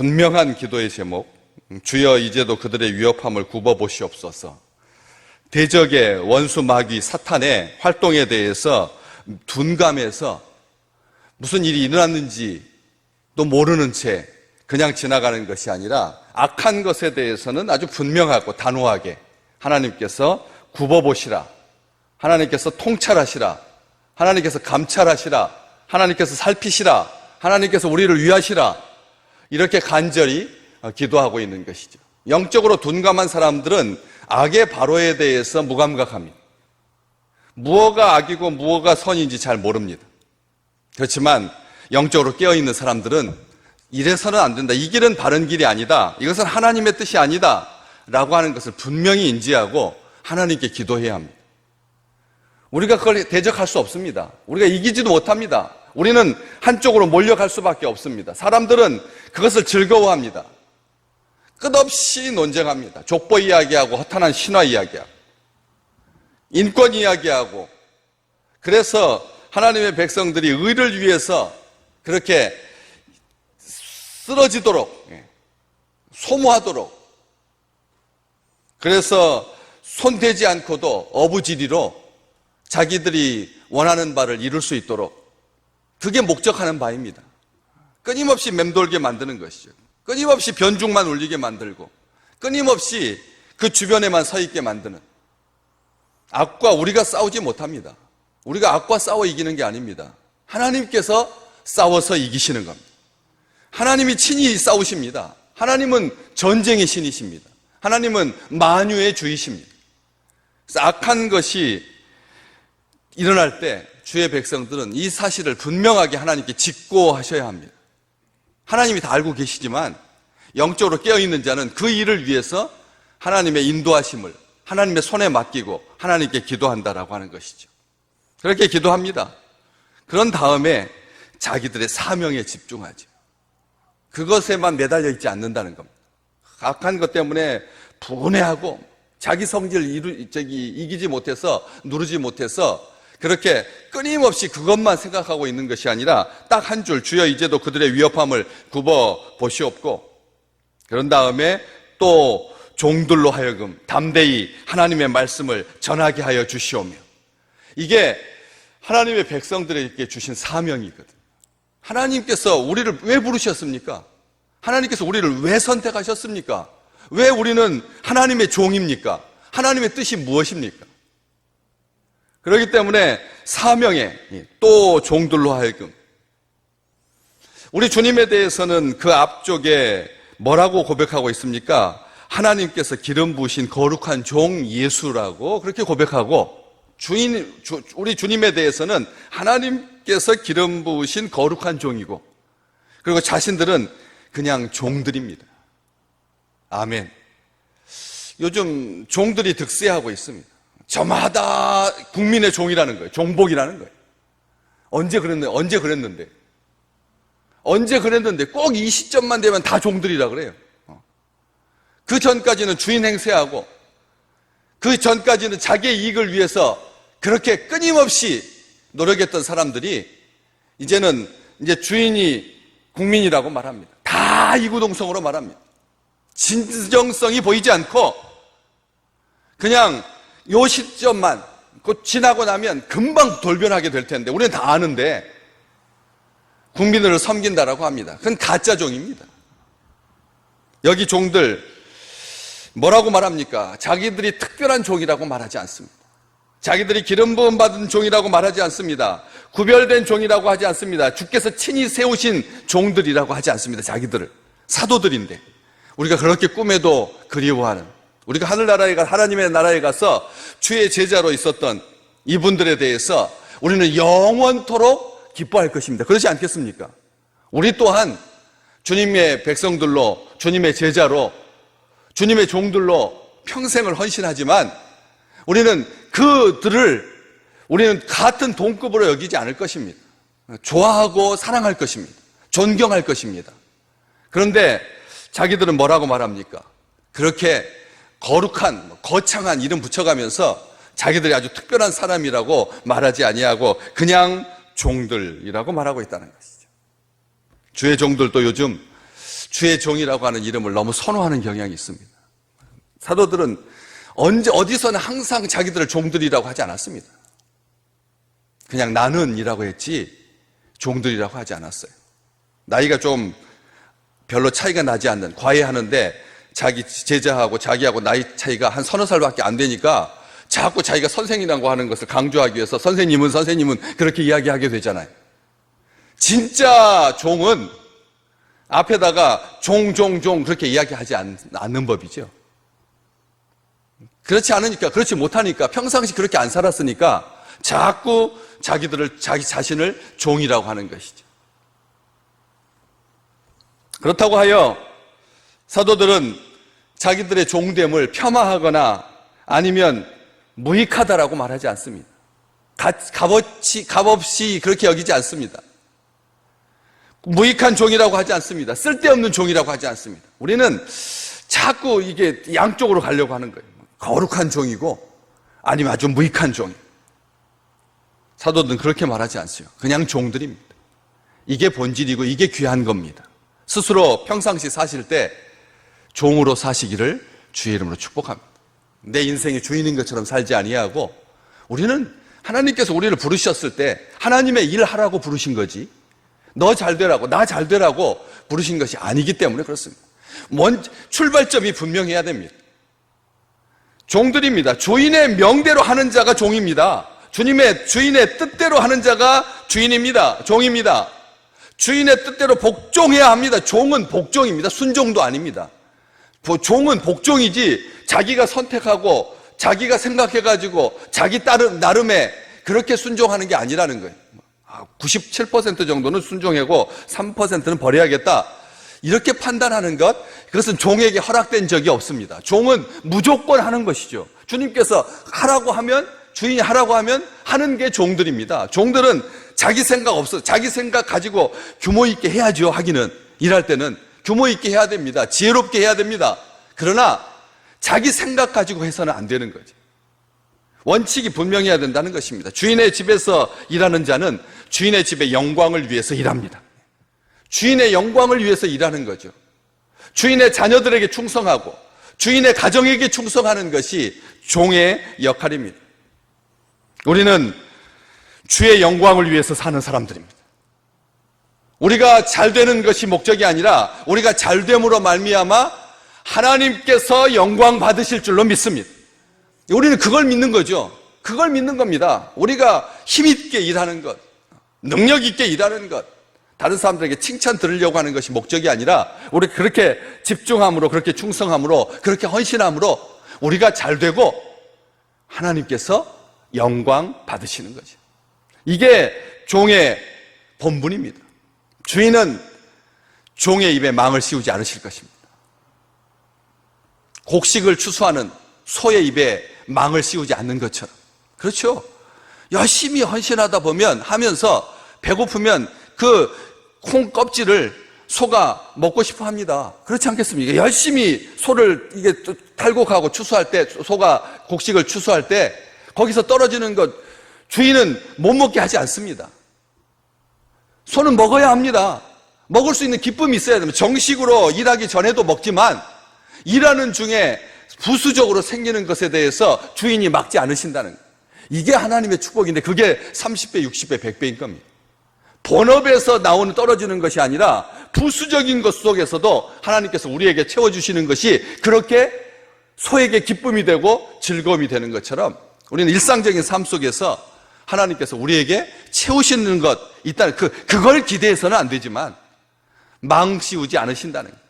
분명한 기도의 제목, 주여 이제도 그들의 위협함을 굽어보시옵소서. 대적의 원수 마귀 사탄의 활동에 대해서 둔감해서 무슨 일이 일어났는지 또 모르는 채 그냥 지나가는 것이 아니라 악한 것에 대해서는 아주 분명하고 단호하게 하나님께서 굽어보시라. 하나님께서 통찰하시라. 하나님께서 감찰하시라. 하나님께서 살피시라. 하나님께서 우리를 위하시라. 이렇게 간절히 기도하고 있는 것이죠. 영적으로 둔감한 사람들은 악의 바로에 대해서 무감각합니다. 무엇가 악이고 무엇가 선인지 잘 모릅니다. 그렇지만 영적으로 깨어있는 사람들은 이래서는 안 된다. 이 길은 바른 길이 아니다. 이것은 하나님의 뜻이 아니다. 라고 하는 것을 분명히 인지하고 하나님께 기도해야 합니다. 우리가 그걸 대적할 수 없습니다. 우리가 이기지도 못합니다. 우리는 한쪽으로 몰려갈 수밖에 없습니다. 사람들은 그것을 즐거워합니다. 끝없이 논쟁합니다. 족보 이야기하고 허탄한 신화 이야기하고 인권 이야기하고 그래서 하나님의 백성들이 의를 위해서 그렇게 쓰러지도록 예, 소모하도록 그래서 손대지 않고도 어부지리로 자기들이 원하는 바를 이룰 수 있도록 그게 목적하는 바입니다. 끊임없이 맴돌게 만드는 것이죠. 끊임없이 변죽만 울리게 만들고 끊임없이 그 주변에만 서 있게 만드는 악과 우리가 싸우지 못합니다. 우리가 악과 싸워 이기는 게 아닙니다. 하나님께서 싸워서 이기시는 겁니다. 하나님이 친히 싸우십니다. 하나님은 전쟁의 신이십니다. 하나님은 만유의 주이십니다. 악한 것이 일어날 때 주의 백성들은 이 사실을 분명하게 하나님께 직고하셔야 합니다. 하나님이 다 알고 계시지만 영적으로 깨어있는 자는 그 일을 위해서 하나님의 인도하심을 하나님의 손에 맡기고 하나님께 기도한다라고 하는 것이죠. 그렇게 기도합니다. 그런 다음에 자기들의 사명에 집중하죠. 그것에만 매달려 있지 않는다는 겁니다. 악한 것 때문에 분해하고 자기 성질을 이루, 저기, 이기지 못해서 누르지 못해서 그렇게 끊임없이 그것만 생각하고 있는 것이 아니라 딱 한 줄 주여 이제도 그들의 위협함을 굽어 보시옵고 그런 다음에 또 종들로 하여금 담대히 하나님의 말씀을 전하게 하여 주시오며 이게 하나님의 백성들에게 주신 사명이거든. 하나님께서 우리를 왜 부르셨습니까? 하나님께서 우리를 왜 선택하셨습니까? 왜 우리는 하나님의 종입니까? 하나님의 뜻이 무엇입니까? 그렇기 때문에 사명에 또 종들로 하여금 우리 주님에 대해서는 그 앞쪽에 뭐라고 고백하고 있습니까? 하나님께서 기름 부으신 거룩한 종 예수라고 그렇게 고백하고 주인 우리 주님에 대해서는 하나님께서 기름 부으신 거룩한 종이고 그리고 자신들은 그냥 종들입니다. 아멘. 요즘 종들이 득세하고 있습니다. 저마다 국민의 종이라는 거예요. 종복이라는 거예요. 언제 그랬는데, 언제 그랬는데. 언제 그랬는데 꼭 이 시점만 되면 다 종들이라 그래요. 어. 그 전까지는 주인 행세하고 그 전까지는 자기의 이익을 위해서 그렇게 끊임없이 노력했던 사람들이 이제는 이제 주인이 국민이라고 말합니다. 다 이구동성으로 말합니다. 진정성이 보이지 않고 그냥 요 시점만 곧 지나고 나면 금방 돌변하게 될 텐데 우리는 다 아는데 국민을 섬긴다라고 합니다. 그건 가짜 종입니다. 여기 종들 뭐라고 말합니까? 자기들이 특별한 종이라고 말하지 않습니다. 자기들이 기름 부음 받은 종이라고 말하지 않습니다. 구별된 종이라고 하지 않습니다. 주께서 친히 세우신 종들이라고 하지 않습니다. 자기들을 사도들인데 우리가 그렇게 꿈에도 그리워하는 우리가 하늘나라에 가 하나님의 나라에 가서 주의 제자로 있었던 이분들에 대해서 우리는 영원토록 기뻐할 것입니다. 그렇지 않겠습니까? 우리 또한 주님의 백성들로 주님의 제자로 주님의 종들로 평생을 헌신하지만 우리는 그들을 우리는 같은 동급으로 여기지 않을 것입니다. 좋아하고 사랑할 것입니다. 존경할 것입니다. 그런데 자기들은 뭐라고 말합니까? 그렇게 거룩한, 뭐 거창한 이름 붙여가면서 자기들이 아주 특별한 사람이라고 말하지 아니하고 그냥 종들이라고 말하고 있다는 것이죠. 주의 종들도 요즘 주의 종이라고 하는 이름을 너무 선호하는 경향이 있습니다. 사도들은 언제 어디서는 항상 자기들을 종들이라고 하지 않았습니다. 그냥 나는이라고 했지 종들이라고 하지 않았어요. 나이가 좀 별로 차이가 나지 않는 과외하는데 자기 제자하고 자기하고 나이 차이가 한 서너 살밖에 안 되니까 자꾸 자기가 선생이라고 하는 것을 강조하기 위해서 선생님은 선생님은 그렇게 이야기하게 되잖아요. 진짜 종은 앞에다가 종, 종, 종 그렇게 이야기하지 않, 않는 법이죠. 그렇지 않으니까, 그렇지 못하니까, 평상시 그렇게 안 살았으니까 자꾸 자기들을, 자기 자신을 종이라고 하는 것이죠. 그렇다고 하여 사도들은 자기들의 종됨을 폄하하거나 아니면 무익하다라고 말하지 않습니다. 가- 값없이, 값없이 그렇게 여기지 않습니다. 무익한 종이라고 하지 않습니다. 쓸데없는 종이라고 하지 않습니다. 우리는 자꾸 이게 양쪽으로 가려고 하는 거예요. 거룩한 종이고 아니면 아주 무익한 종이. 사도들은 그렇게 말하지 않어요. 그냥 종들입니다. 이게 본질이고 이게 귀한 겁니다. 스스로 평상시 사실 때 종으로 사시기를 주의 이름으로 축복합니다. 내 인생의 주인인 것처럼 살지 아니하고 우리는 하나님께서 우리를 부르셨을 때 하나님의 일을 하라고 부르신 거지 너 잘 되라고 나 잘 되라고 부르신 것이 아니기 때문에 그렇습니다. 먼 출발점이 분명해야 됩니다. 종들입니다. 주인의 명대로 하는 자가 종입니다. 주님의 주인의 뜻대로 하는 자가 주인입니다. 종입니다. 주인의 뜻대로 복종해야 합니다. 종은 복종입니다. 순종도 아닙니다. 보- 종은 복종이지 자기가 선택하고 자기가 생각해가지고 자기 따름 나름의 그렇게 순종하는 게 아니라는 거예요. 97% 정도는 순종하고 3%는 버려야겠다. 이렇게 판단하는 것, 그것은 종에게 허락된 적이 없습니다. 종은 무조건 하는 것이죠. 주님께서 하라고 하면, 주인이 하라고 하면 하는 게 종들입니다. 종들은 자기 생각 없어, 자기 생각 가지고 규모 있게 해야죠, 하기는. 일할 때는. 규모 있게 해야 됩니다. 지혜롭게 해야 됩니다. 그러나 자기 생각 가지고 해서는 안 되는 거죠. 원칙이 분명해야 된다는 것입니다. 주인의 집에서 일하는 자는 주인의 집의 영광을 위해서 일합니다. 주인의 영광을 위해서 일하는 거죠. 주인의 자녀들에게 충성하고 주인의 가정에게 충성하는 것이 종의 역할입니다. 우리는 주의 영광을 위해서 사는 사람들입니다. 우리가 잘 되는 것이 목적이 아니라 우리가 잘 됨으로 말미암아 하나님께서 영광 받으실 줄로 믿습니다. 우리는 그걸 믿는 거죠. 그걸 믿는 겁니다. 우리가 힘있게 일하는 것, 능력 있게 일하는 것, 다른 사람들에게 칭찬 들으려고 하는 것이 목적이 아니라 우리 그렇게 집중함으로, 그렇게 충성함으로, 그렇게 헌신함으로 우리가 잘 되고 하나님께서 영광 받으시는 거죠. 이게 종의 본분입니다. 주인은 종의 입에 망을 씌우지 않으실 것입니다. 곡식을 추수하는 소의 입에 망을 씌우지 않는 것처럼. 그렇죠. 열심히 헌신하다 보면 하면서 배고프면 그 콩 껍질을 소가 먹고 싶어 합니다. 그렇지 않겠습니까? 열심히 소를 이게 탈곡하고 추수할 때 소가 곡식을 추수할 때 거기서 떨어지는 것 주인은 못 먹게 하지 않습니다. 소는 먹어야 합니다. 먹을 수 있는 기쁨이 있어야 됩니다. 정식으로 일하기 전에도 먹지만 일하는 중에 부수적으로 생기는 것에 대해서 주인이 막지 않으신다는. 이게 하나님의 축복인데 그게 30배, 60배, 100배인 겁니다. 본업에서 나오는 떨어지는 것이 아니라 부수적인 것 속에서도 하나님께서 우리에게 채워주시는 것이 그렇게 소에게 기쁨이 되고 즐거움이 되는 것처럼 우리는 일상적인 삶 속에서 하나님께서 우리에게 채우시는 것 있다는 그 그걸 기대해서는 안 되지만 망씌우지 않으신다는 거예요.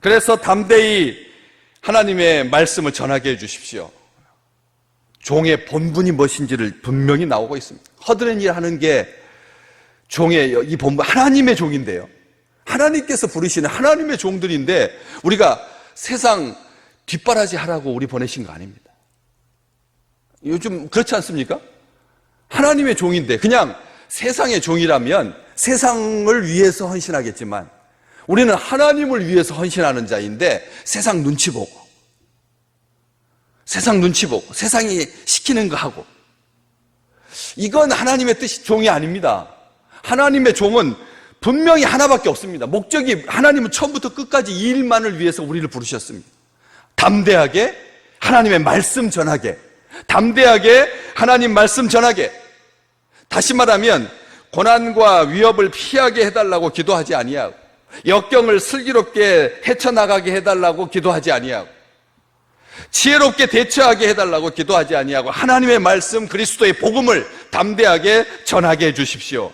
그래서 담대히 하나님의 말씀을 전하게 해 주십시오. 종의 본분이 무엇인지를 분명히 나오고 있습니다. 허드렛 일 하는 게 종의 이 본분, 하나님의 종인데요. 하나님께서 부르시는 하나님의 종들인데 우리가 세상 뒷바라지 하라고 우리 보내신 거 아닙니다. 요즘 그렇지 않습니까? 하나님의 종인데 그냥 세상의 종이라면 세상을 위해서 헌신하겠지만 우리는 하나님을 위해서 헌신하는 자인데 세상 눈치 보고 세상 눈치 보고 세상이 시키는 거 하고 이건 하나님의 뜻이 종이 아닙니다. 하나님의 종은 분명히 하나밖에 없습니다. 목적이 하나님은 처음부터 끝까지 이 일만을 위해서 우리를 부르셨습니다. 담대하게 하나님의 말씀 전하게, 담대하게 하나님 말씀 전하게. 다시 말하면 고난과 위협을 피하게 해달라고 기도하지 아니하고, 역경을 슬기롭게 헤쳐나가게 해달라고 기도하지 아니하고, 지혜롭게 대처하게 해달라고 기도하지 아니하고 하나님의 말씀 그리스도의 복음을 담대하게 전하게 해 주십시오.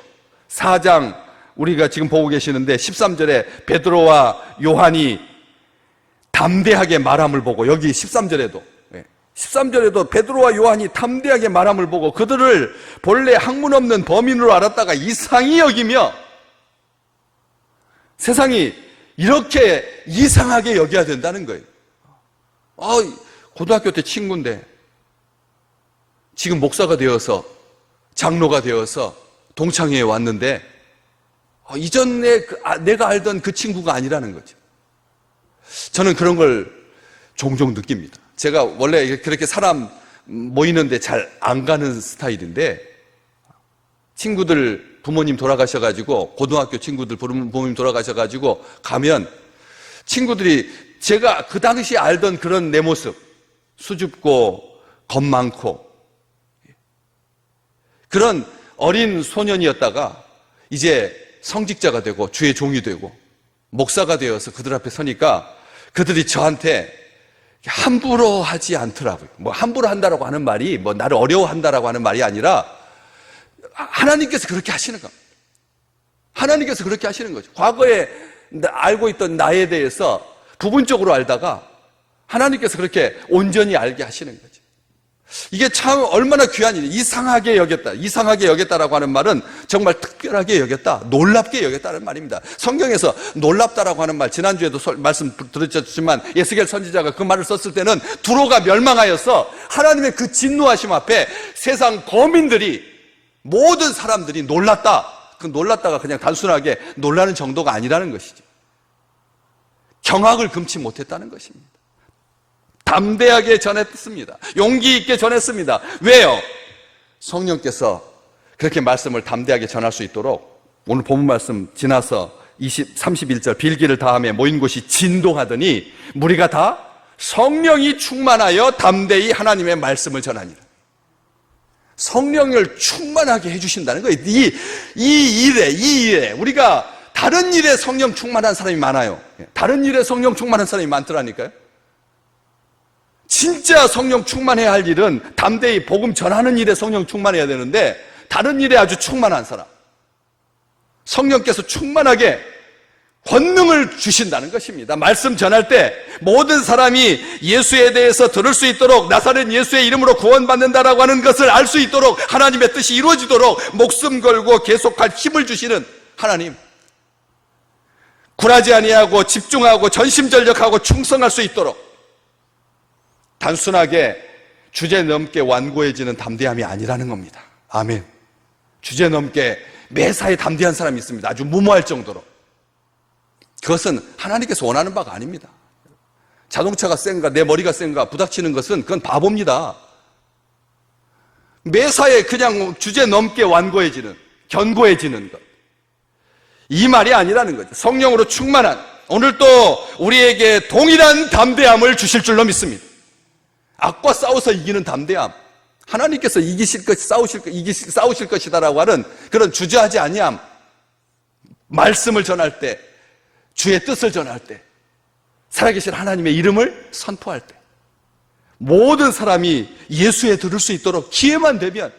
4장 우리가 지금 보고 계시는데 13절에 베드로와 요한이 담대하게 말함을 보고 여기 13절에도 13절에도 베드로와 요한이 담대하게 말함을 보고 그들을 본래 학문 없는 범인으로 알았다가 이상히 여기며 세상이 이렇게 이상하게 여겨야 된다는 거예요. 아, 고등학교 때 친구인데 지금 목사가 되어서 장로가 되어서 동창회에 왔는데 아, 이전에 그, 아, 내가 알던 그 친구가 아니라는 거죠. 저는 그런 걸 종종 느낍니다. 제가 원래 그렇게 사람 모이는데 잘 안 가는 스타일인데 친구들 부모님 돌아가셔가지고 고등학교 친구들 부모님 돌아가셔가지고 가면 친구들이 제가 그 당시 알던 그런 내 모습 수줍고 겁 많고 그런 어린 소년이었다가 이제 성직자가 되고 주의 종이 되고 목사가 되어서 그들 앞에 서니까 그들이 저한테 함부로 하지 않더라고요. 뭐 함부로 한다라고 하는 말이 뭐 나를 어려워한다라고 하는 말이 아니라 하나님께서 그렇게 하시는 겁니다. 하나님께서 그렇게 하시는 거죠. 과거에 알고 있던 나에 대해서 부분적으로 알다가 하나님께서 그렇게 온전히 알게 하시는 거죠. 이게 참 얼마나 귀한 일이 이상하게 여겼다. 이상하게 여겼다라고 하는 말은 정말 특별하게 여겼다. 놀랍게 여겼다는 말입니다. 성경에서 놀랍다라고 하는 말 지난주에도 말씀 들으셨지만 예스겔 선지자가 그 말을 썼을 때는 두로가 멸망하여서 하나님의 그 진노하심 앞에 세상 거민들이 모든 사람들이 놀랐다. 그 놀랐다가 그냥 단순하게 놀라는 정도가 아니라는 것이죠. 경악을 금치 못했다는 것입니다. 담대하게 전했습니다. 용기 있게 전했습니다. 왜요? 성령께서 그렇게 말씀을 담대하게 전할 수 있도록 오늘 본문 말씀 지나서 20, 31절 빌기를 다음에 모인 곳이 진동하더니 무리가 다 성령이 충만하여 담대히 하나님의 말씀을 전하니라. 성령을 충만하게 해주신다는 거예요. 이, 이 일에, 이 일에. 우리가 다른 일에 성령 충만한 사람이 많아요. 다른 일에 성령 충만한 사람이 많더라니까요. 진짜 성령 충만해야 할 일은 담대히 복음 전하는 일에 성령 충만해야 되는데 다른 일에 아주 충만한 사람. 성령께서 충만하게 권능을 주신다는 것입니다. 말씀 전할 때 모든 사람이 예수에 대해서 들을 수 있도록 나사렛 예수의 이름으로 구원받는다라고 하는 것을 알 수 있도록 하나님의 뜻이 이루어지도록 목숨 걸고 계속할 힘을 주시는 하나님. 굴하지 아니하고 집중하고 전심전력하고 충성할 수 있도록 단순하게 주제 넘게 완고해지는 담대함이 아니라는 겁니다. 아멘. 주제 넘게 매사에 담대한 사람이 있습니다. 아주 무모할 정도로. 그것은 하나님께서 원하는 바가 아닙니다. 자동차가 센가, 내 머리가 센가 부닥치는 것은 그건 바보입니다. 매사에 그냥 주제 넘게 완고해지는, 견고해지는 것. 이 말이 아니라는 거죠. 성령으로 충만한, 오늘 또 우리에게 동일한 담대함을 주실 줄로 믿습니다. 악과 싸워서 이기는 담대함. 하나님께서 이기실 것, 싸우실 것, 이기실, 싸우실 것이다라고 하는 그런 주저하지 아니함. 말씀을 전할 때, 주의 뜻을 전할 때, 살아계신 하나님의 이름을 선포할 때, 모든 사람이 예수에 들을 수 있도록 기회만 되면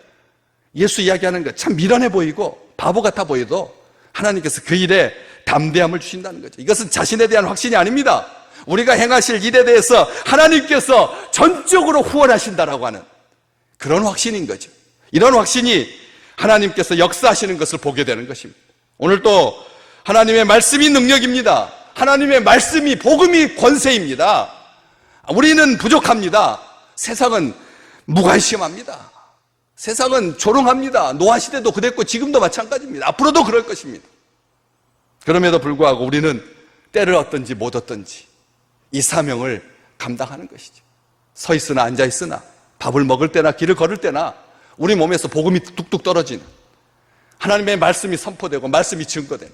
예수 이야기하는 것 참 미련해 보이고 바보 같아 보여도 하나님께서 그 일에 담대함을 주신다는 거죠. 이것은 자신에 대한 확신이 아닙니다. 우리가 행하실 일에 대해서 하나님께서 전적으로 후원하신다라고 하는 그런 확신인 거죠. 이런 확신이 하나님께서 역사하시는 것을 보게 되는 것입니다. 오늘 또 하나님의 말씀이 능력입니다. 하나님의 말씀이 복음이 권세입니다. 우리는 부족합니다. 세상은 무관심합니다. 세상은 조롱합니다. 노아 시대도 그랬고 지금도 마찬가지입니다. 앞으로도 그럴 것입니다. 그럼에도 불구하고 우리는 때를 얻든지 못 얻든지 이 사명을 감당하는 것이죠. 서 있으나 앉아 있으나 밥을 먹을 때나 길을 걸을 때나 우리 몸에서 복음이 뚝뚝 떨어지는 하나님의 말씀이 선포되고 말씀이 증거되는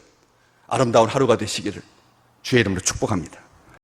아름다운 하루가 되시기를 주의 이름으로 축복합니다.